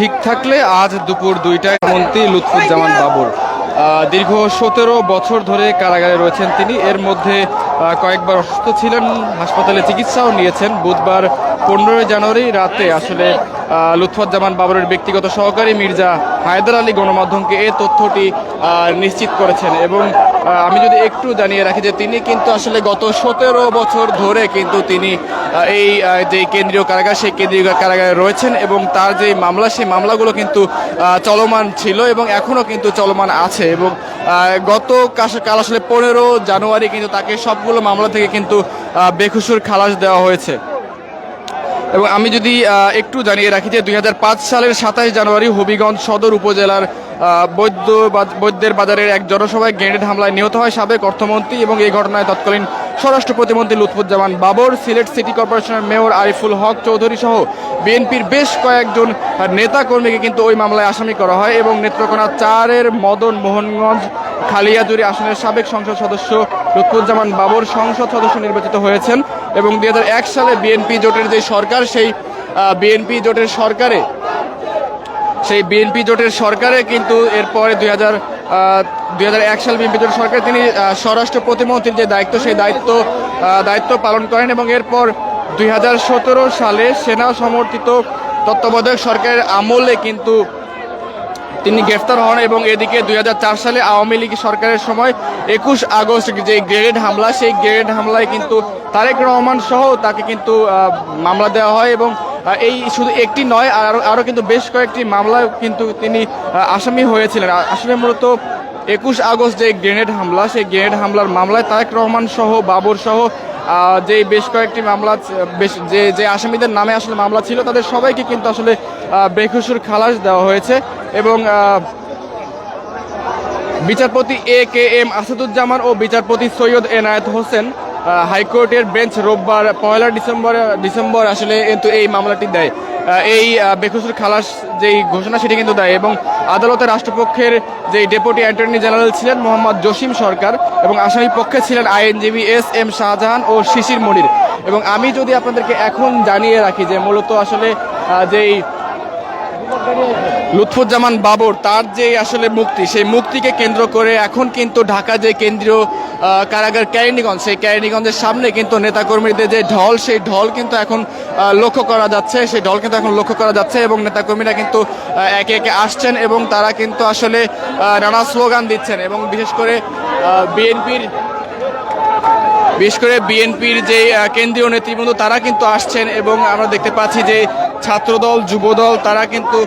ঠিক থাকলে আজ দুপুর দুইটায় মন্ত্রী লুৎফুজ্জামান বাবুর। দীর্ঘ সতেরো বছর ধরে কারাগারে রয়েছেন তিনি। এর মধ্যে কয়েকবার অসুস্থ ছিলেন, হাসপাতালে চিকিৎসাও নিয়েছেন। বুধবার পনেরোই জানুয়ারি রাতে আসলে লুৎফুজ্জামান বাবরের ব্যক্তিগত সহকারী মির্জা হায়দার আলী গণমাধ্যমকে এই তথ্যটি নিশ্চিত করেছেন। এবং আমি যদি একটু জানিয়ে রাখি যে তিনি কিন্তু আসলে গত সতেরো বছর ধরে কিন্তু তিনি এই যে কেন্দ্রীয় কারাগার সেই কেন্দ্রীয় কারাগারে রয়েছেন এবং তার যে মামলা সেই মামলাগুলো কিন্তু চলমান ছিল এবং এখনও কিন্তু চলমান আছে এবং গত কাল আসলে পনেরো জানুয়ারি কিন্তু তাকে সবগুলো মামলা থেকে কিন্তু আহ, বেকসুর খালাস দেওয়া হয়েছে। এবং আমি যদি একটু জানিয়ে রাখি যে দুই হাজার পাঁচ সালের সাতাশ জানুয়ারি হবিগঞ্জ সদর উপজেলার বৈদ্য বৈদ্যের বাজারের এক জনসভায় গ্রেনেড হামলায় নিহত হয় সাবেক অর্থমন্ত্রী এবং এই ঘটনায় তৎকালীন স্বরাষ্ট্র প্রতিমন্ত্রী লুৎফুজ্জামান বাবর, সিলেট সিটি কর্পোরেশনের মেয়র আরিফুল হক চৌধুরী সহ বিএনপির বেশ কয়েকজন নেতা কর্মীকে কিন্তু ওই মামলায় আসামি করা হয় এবং নেত্রকোনা চারের মদন মোহনগঞ্জ খালিয়াজুরি আসনের সাবেক সংসদ সদস্য লুৎফুজ্জামান বাবর সংসদ সদস্য নির্বাচিত হয়েছেন। এবং দুই হাজার এক সালে বিএনপি জোটের যে সরকার, সেই বিএনপি জোটের সরকারে, সেই বিএনপি জোটের সরকারে কিন্তু এরপরে দুই হাজার দুই হাজার এক সাল বিএনপি জোটের সরকারে তিনি স্বরাষ্ট্র প্রতিমন্ত্রীর যে দায়িত্ব, সেই দায়িত্ব দায়িত্ব পালন করেন এবং এরপর দুই হাজার সতেরো সালে সেনা সমর্থিত তত্ত্বাবধায়ক সরকারের আমলে কিন্তু তিনি গ্রেফতার হন এবং এদিকে দুই হাজার চার সালে আওয়ামী লীগ সরকারের সময় একুশ আগস্ট যে গ্রেনেড হামলা, সেই গ্রেনেড হামলায় কিন্তু তারেক রহমান সহ তাকে কিন্তু মামলা দেওয়া হয় এবং এই শুধু একটি নয় আরও আরও কিন্তু বেশ কয়েকটি মামলায় কিন্তু তিনি আসামি হয়েছিলেন। আসলে মূলত একুশ আগস্ট যে গ্রেনেড হামলা, সেই গ্রেনেড হামলার মামলায় তারেক রহমান সহ, বাবর সহ যে বেশ কয়েকটি মামলা বেশ যে যে আসামিদের নামে আসলে মামলা ছিল, তাদের সবাইকে কিন্তু আসলে বেকসুর খালাস দেওয়া হয়েছে। এবং বিচারপতি এ কে এম আসাদুজ্জামান ও বিচারপতি সৈয়দ এনায়েত হোসেন হাইকোর্টের বেঞ্চ রোববার পয়লা ডিসেম্বর ডিসেম্বর আসলে কিন্তু এই মামলাটি দেয়। এই বেকসুর খালাস যেই ঘোষণা সেটি কিন্তু দেয় এবং আদালতে রাষ্ট্রপক্ষের যে ডেপুটি অ্যাটর্নি জেনারেল ছিলেন মোহাম্মদ জসিম সরকার এবং আসামি পক্ষে ছিলেন আইনজীবী এস এম শাহজাহান ও শিশির মনির। এবং আমি যদি আপনাদেরকে এখন জানিয়ে রাখি যে মূলত আসলে যেই লুৎফুজ্জামান বাবর, তার যে আসলে মুক্তি, সেই মুক্তিকে কেন্দ্র করে এখন কিন্তু ঢাকা যে কেন্দ্রীয় কারাগার ক্যারিনিগঞ্জ, সেই ক্যারিনিগঞ্জের সামনে কিন্তু নেতাকর্মীদের যে ঢল, সেই ঢল কিন্তু এখন লক্ষ্য করা যাচ্ছে, সেই ঢল কিন্তু এখন লক্ষ্য করা যাচ্ছে এবং নেতাকর্মীরা কিন্তু একে একে আসছেন এবং তারা কিন্তু আসলে নানা স্লোগান দিচ্ছেন এবং বিশেষ করে বিএনপির, বিশেষ করে বিএনপির যে কেন্দ্রীয় নেতৃবৃন্দ, তারা কিন্তু আসছেন এবং আমরা দেখতে পাচ্ছি যে ছাত্রদল, যুবদল, তারা কিন্তু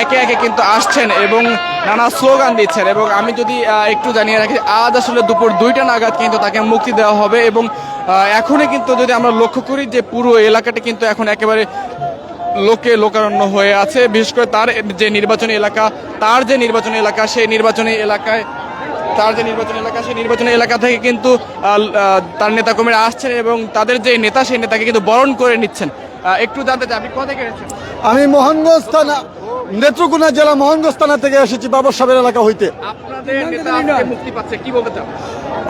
একে একে কিন্তু আসছেন এবং নানা স্লোগান দিচ্ছেন। এবং আমি যদি একটু জানিয়ে রাখি, আজ আসলে দুপুর দুইটা নাগাদ কিন্তু তাকে মুক্তি দেওয়া হবে এবং এখনই কিন্তু যদি আমরা লক্ষ্য করি যে পুরো এলাকাটা কিন্তু এখন একেবারে লোকে লোকারণ্য হয়ে আছে, বিশেষ করে তার যে নির্বাচনী এলাকা, তার যে নির্বাচনী এলাকা, সেই নির্বাচনী এলাকায়, তার যে নির্বাচনী এলাকা, সেই নির্বাচনী এলাকা থেকে কিন্তু তার নেতাকর্মীরা আসছেন এবং তাদের যে নেতা, সেই নেতাকে কিন্তু বরণ করে নিচ্ছেন। একটু জানতে চাই আপনি কোথা থেকে এসেছেন আমি মোহনগঞ্জ থানা নেত্রকোনা জেলা মোহনগঞ্জ থানা থেকে এসেছি বাবর সাহেবের এলাকা হইতে।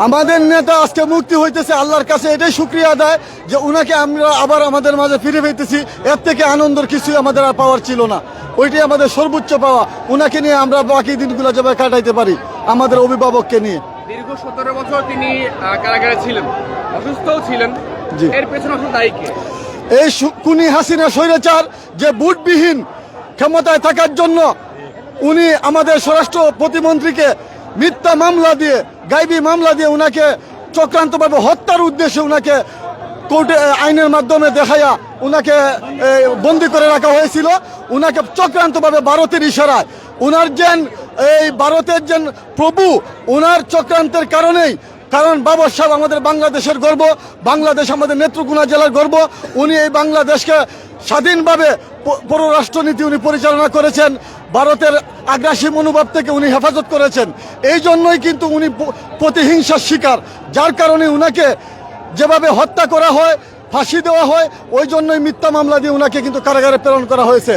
আমাদের নেতা আজকে মুক্তি হইতেছে আল্লাহর কাছে এটাই শুক্রিয়া দেয় যে উনাকে আমরা আবার আমাদের মাঝে ফিরে পেতেছি এর থেকে আনন্দের কিছুই আমাদের আর পাওয়ার ছিল না। ওইটাই আমাদের সর্বোচ্চ পাওয়া। উনাকে নিয়ে আমরা বাকি দিনগুলো যেভাবে কাটাইতে পারি আমাদের অভিভাবককে নিয়ে। দীর্ঘ সতেরো বছর তিনি কারাগারে ছিলেন অসুস্থও ছিলেন। এর পেছনে দায়ী কে? এই কুনি হাসিনা স্বৈরাচার যে বুটবিহীন ক্ষমতায় থাকার জন্য উনি আমাদের স্বরাষ্ট্র প্রতিমন্ত্রীকে মিথ্যা মামলা দিয়ে, গাইবি মামলা দিয়ে উনাকে চক্রান্তভাবে হত্যার উদ্দেশ্যে উনাকে কোর্টে আইনের মাধ্যমে দেখাইয়া উনাকে বন্দি করে রাখা হয়েছিল। উনাকে চক্রান্তভাবে ভারতের ইশারায়। উনার যেন, এই ভারতের যেন প্রভু, উনার চক্রান্তের কারণেই কারণ বাবর সাহেব আমাদের বাংলাদেশের গর্ব, বাংলাদেশ আমাদের নেত্রকোনা জেলার গর্ব। উনি এই বাংলাদেশকে স্বাধীনভাবে পররাষ্ট্রনীতি উনি পরিচালনা করেছেন, ভারতের আগ্রাসী মনোভাব থেকে উনি হেফাজত করেছেন। এই জন্যই কিন্তু উনি প্রতিহিংসার শিকার, যার কারণে উনাকে যেভাবে হত্যা করা হয় ফাঁসি দেওয়া হয় ওই জন্যই মিথ্যা মামলা দিয়ে ওনাকে কিন্তু কারাগারে প্রেরণ করা হয়েছে।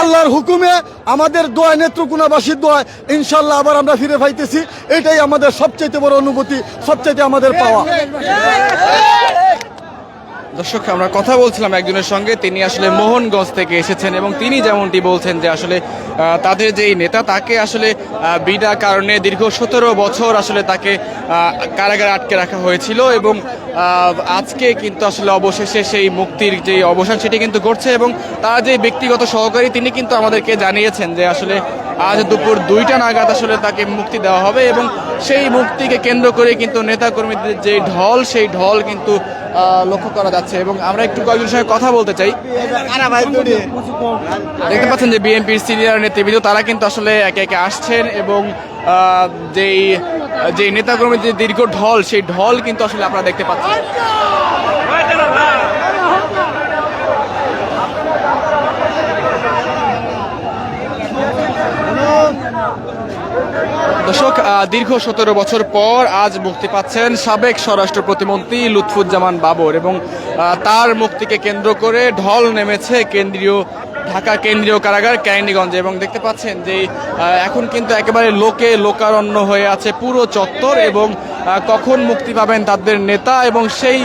আল্লাহর হুকুমে আমাদের দোয়া নেত্রকোনাবাসীর দোয়া ইনশাল্লাহ আবার আমরা ফিরে পাইতেছি। এটাই আমাদের সবচেয়ে বড় অনুভূতি সবচেয়ে আমাদের পাওয়া। দর্শক, আমরা কথা বলছিলাম একজনের সঙ্গে, তিনি আসলে মোহনগঞ্জ থেকে এসেছেন এবং তিনি যেমনটি বলছেন যে আসলে তাদের যেই নেতা, তাকে আসলে বিনা কারণে দীর্ঘ সতেরো বছর আসলে তাকে কারাগারে আটকে রাখা হয়েছিল এবং আজকে কিন্তু আসলে অবশেষে সেই মুক্তির যে অবসান সেটি কিন্তু ঘটছে এবং তার যে ব্যক্তিগত সহকারী, তিনি কিন্তু আমাদেরকে জানিয়েছেন যে আসলে আজ দুপুর দুইটা নাগাদ আসলে তাকে মুক্তি দেওয়া হবে এবং সেই মুক্তিকে কেন্দ্র করে কিন্তু নেতাকর্মীদের যে ঢল, সেই ঢল কিন্তু লক্ষ্য করা যাচ্ছে। এবং আমরা একটু কয়েকজনের সঙ্গে কথা বলতে চাই। দেখতে পাচ্ছেন যে বিএনপির সিনিয়র নেতৃবৃন্দ, তারা কিন্তু আসলে একে একে আসছেন এবং যেই যে নেতাকর্মীর যে দীর্ঘ ঢল, সেই ঢল কিন্তু আসলে আপনারা দেখতে পাচ্ছেন। দর্শক দীর্ঘ সতেরো বছর পর আজ মুক্তি পাচ্ছেন সাবেক স্বরাষ্ট্র প্রতিমন্ত্রী লুৎফুজ্জামান বাবর এবং তার মুক্তিকে কেন্দ্র করে ঢল নেমেছে কেন্দ্রীয়, ঢাকা কেন্দ্রীয় কারাগার ক্যান্ডিগঞ্জে এবং দেখতে পাচ্ছেন যে এখন কিন্তু একেবারে লোকে লোকারণ্য হয়ে আছে পুরো চত্বর এবং কখন মুক্তি পাবেন তাদের নেতা এবং সেই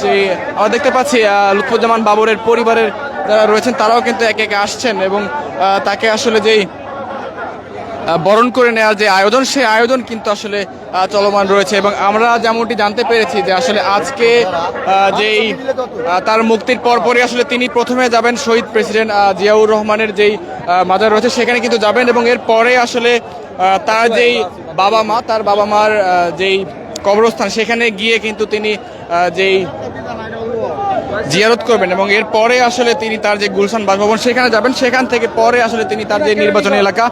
যে, আমরা দেখতে পাচ্ছি লুৎফুজ্জামান বাবরের পরিবারের যারা রয়েছেন তারাও কিন্তু একে একে আসছেন এবং তাকে আসলে যেই বরণ করে নেওয়ার যে আয়োজন, সেই আয়োজন কিন্তু আসলে চলমান রয়েছে। এবং আমরা যেমনটি জানতে পেরেছি যে আসলে আজকে যেই তার মুক্তির পরপরই আসলে তিনি প্রথমে যাবেন শহীদ প্রেসিডেন্ট জিয়াউর রহমানের যেই মাজার রয়েছে, সেখানে কিন্তু যাবেন এবং এর পরে আসলে তার যেই বাবা মা, তার বাবা মার যেই কবরস্থান, সেখানে গিয়ে কিন্তু তিনি যেই জিয়ারত করবেন এবং এর পরে আসলে তিনি তার যে গুলশান বাসভবন সেখানে যাবেন, সেখান থেকে পরে আসলে তিনি তার যে নির্বাচনী এলাকা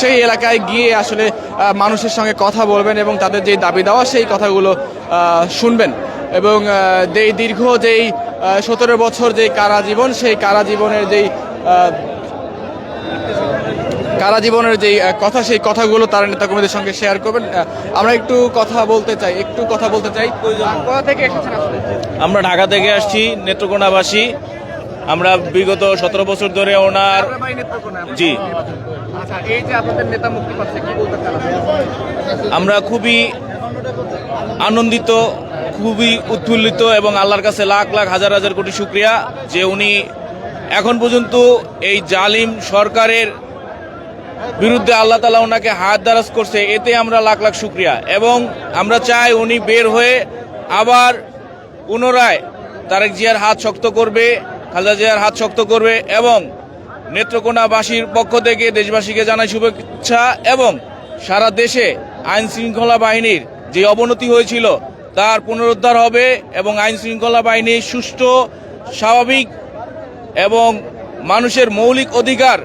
সেই এলাকায় গিয়ে আসলে মানুষের সঙ্গে কথা বলবেন এবং তাদের যে দাবি দেওয়া, সেই কথাগুলো শুনবেন। এবং যেই দীর্ঘ যেই সতেরো বছর যে কারা জীবন সেই কারা জীবনের যেই কারা জীবনের যে কথা সেই কথাগুলো তারা নেতাকর্মীদের সঙ্গে শেয়ার করবেন। আমরা একটু কথা বলতে চাই একটু কথা বলতে চাই। কোথা থেকে এসেছেন আমরা ঢাকা থেকে আসছি নেত্রকোনাবাসী। আমরা বিগত সতেরো বছর ধরে ওনার জি। আচ্ছা নেতা? আমরা খুবই আনন্দিত খুবই উৎফুল্লিত এবং আল্লাহর কাছে লাখ লাখ হাজার হাজার কোটি শুক্রিয়া যে উনি এখন পর্যন্ত এই জালিম সরকারের বিরুদ্ধে আল্লাহ তালা ওনাকে হাত দারাজ করছে। এতে আমরা লাখ লাখ শুক্রিয়া। এবং আমরা চাই উনি বের হয়ে আবার পুনরায় তারেক জিয়ার হাত শক্ত করবে, খালেদা জিয়ার হাত শক্ত করবে এবং নেত্রকোনাবাসীর পক্ষ থেকে দেশবাসীকে জানাই শুভেচ্ছা এবং সারা দেশে আইন শৃঙ্খলা বাহিনীর যে অবনতি হয়েছিল তার পুনরুদ্ধার হবে এবং আইন শৃঙ্খলা বাহিনী সুষ্ঠু, স্বাভাবিক এবং মানুষের মৌলিক অধিকার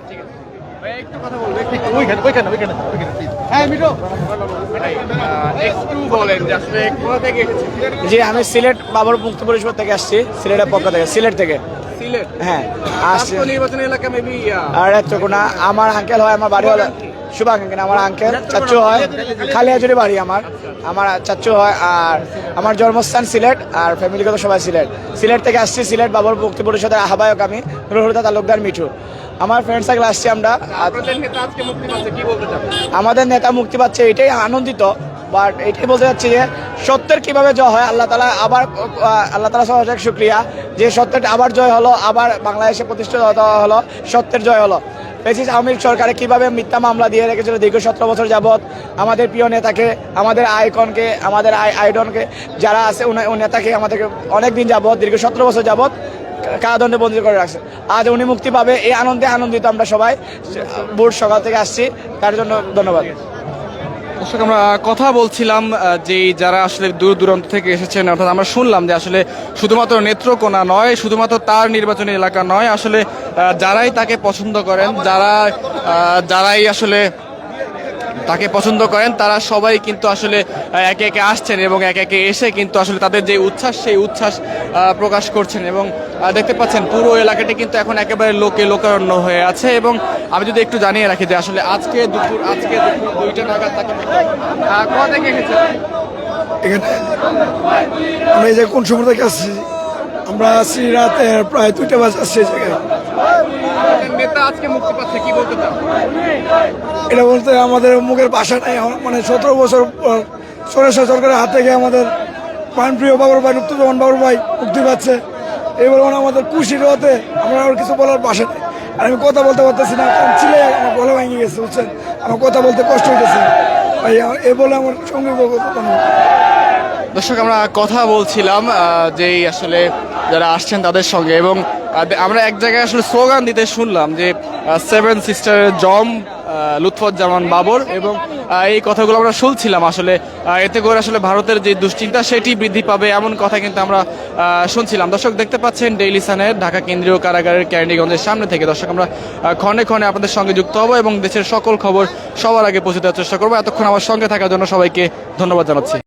আহ, একটু বলেন যে আসলে কোথা থেকে এসেছেন জি আমি সিলেট বাবর মুক্ত পরিষদ থেকে আসছি সিলেটের পক্ষ থেকে সিলেট থেকে। সিলেট? হ্যাঁ আসছি। আসছে নির্বাচনী এলাকা মেবি আর চকুনা আমার আঙ্কেল হয় আমার বাড়ি হলো শুভাকাঙ্ক্ষী আমার আঙ্কেল চাচ্চু হয় খালিয়াজুরি বাড়ি আমার। আমার চাচ্চু হয় আর আমার জন্মস্থান সিলেট আর ফ্যামিলিগত সবাই সিলেট। সিলেট থেকে আসছি সিলেট বাবর মুক্তি পরিষদের আহ্বায়ক আমি রুহুদা তালুকদার মিঠু। আমার ফ্রেন্ড সার্কেল আসছি আমরা। আমাদের নেতা মুক্তি পাচ্ছে এটাই আনন্দিত। বাট এটাই বলতে চাচ্ছি যে সত্যের কীভাবে জয় হয় আল্লাহ তালা আবার আল্লাহ তালা সহ অনেক শুক্রিয়া। যে সত্যের আবার জয় হলো আবার বাংলাদেশে প্রতিষ্ঠিত হলো সত্যের জয় হলো। পেছিস আওয়ামী সরকারে কীভাবে মিথ্যা মামলা দিয়ে রেখেছিল দীর্ঘ সতেরো বছর যাবৎ? আমাদের প্রিয় নেতাকে, আমাদের আইকনকে, আমাদের আই আইডনকে, যারা আছে নেতাকে আমাদেরকে অনেক দিন যাবৎ, দীর্ঘ সতেরো বছর যাবৎ কারাদণ্ডে বন্দী করে রাখছে। আজ উনি মুক্তি পাবে, এই আনন্দে আনন্দিত আমরা সবাই। বোর্ড সকাল থেকে আসছি, তার জন্য ধন্যবাদ। দর্শক, আমরা কথা বলছিলাম যে যারা আসলে দূর দূরান্ত থেকে এসেছেন, অর্থাৎ আমরা শুনলাম যে আসলে শুধুমাত্র নেত্রকোনা নয়, শুধুমাত্র তার নির্বাচনী এলাকা নয়, আসলে যারাই তাকে পছন্দ করেন, যারা যারাই আসলে তাকে পছন্দ করেন, তারা সবাই কিন্তু আসলে একে একে আসছেন এবং একে একে এসে কিন্তু আসলে তাদের যে উচ্ছ্বাস, সেই উচ্ছ্বাস প্রকাশ করছেন এবং দেখতে পাচ্ছেন পুরো এলাকাটি কিন্তু এখন একেবারে লোকে লোকারণ্য হয়ে আছে এবং আমি যদি একটু জানিয়ে রাখি যে আসলে আজকে দুপুর আজকে দুপুর দুইটা নাগাদ তাকে কোথা এখানে আমরা এই যে কোন সময় থেকে আসছি আমরা আসছি রাতে প্রায় দুইটা বাজে আসছি এই জায়গায়। এটা বলতে আমাদের মুখের বাসা নাই মানে সতেরো বছর সরেশ্বর সরকারের হাত থেকে আমাদের প্রাণপ্রিয় বাবুর ভাই নুপ্তুজ্জামান বাবুর ভাই মুক্তি পাচ্ছে। এবার মানে আমাদের খুশির হতে আমরা আর কিছু বলার বাসা নেই। আর আমি কথা বলতে পারতেছি না কারণ ছিলে আমার গলা ভেঙে গেছে, বুঝছেন? আমার কথা বলতে কষ্ট হইতেছে। ভাই, এ বলে আমার সঙ্গে কথা। দর্শক, আমরা কথা বলছিলাম যেই আসলে যারা আসছেন তাদের সঙ্গে এবং আমরা এক জায়গায় আসলে স্লোগান দিতে শুনলাম যে সেভেন সিস্টারের জম লুৎফুজ্জামান বাবর এবং এই কথাগুলো আমরা শুনছিলাম আসলে এতে করে আসলে ভারতের যে দুশ্চিন্তা সেটি বৃদ্ধি পাবে এমন কথা কিন্তু আমরা শুনছিলাম। দর্শক, দেখতে পাচ্ছেন ডেইলি সানের ঢাকা কেন্দ্রীয় কারাগারের ক্যান্ডিগঞ্জের সামনে থেকে। দর্শক, আমরা ক্ষণে ক্ষণে আপনাদের সঙ্গে যুক্ত হব এবং দেশের সকল খবর সবার আগে পৌঁছে দেওয়ার চেষ্টা করব। এতক্ষণ আমার সঙ্গে থাকার জন্য সবাইকে ধন্যবাদ জানাচ্ছি।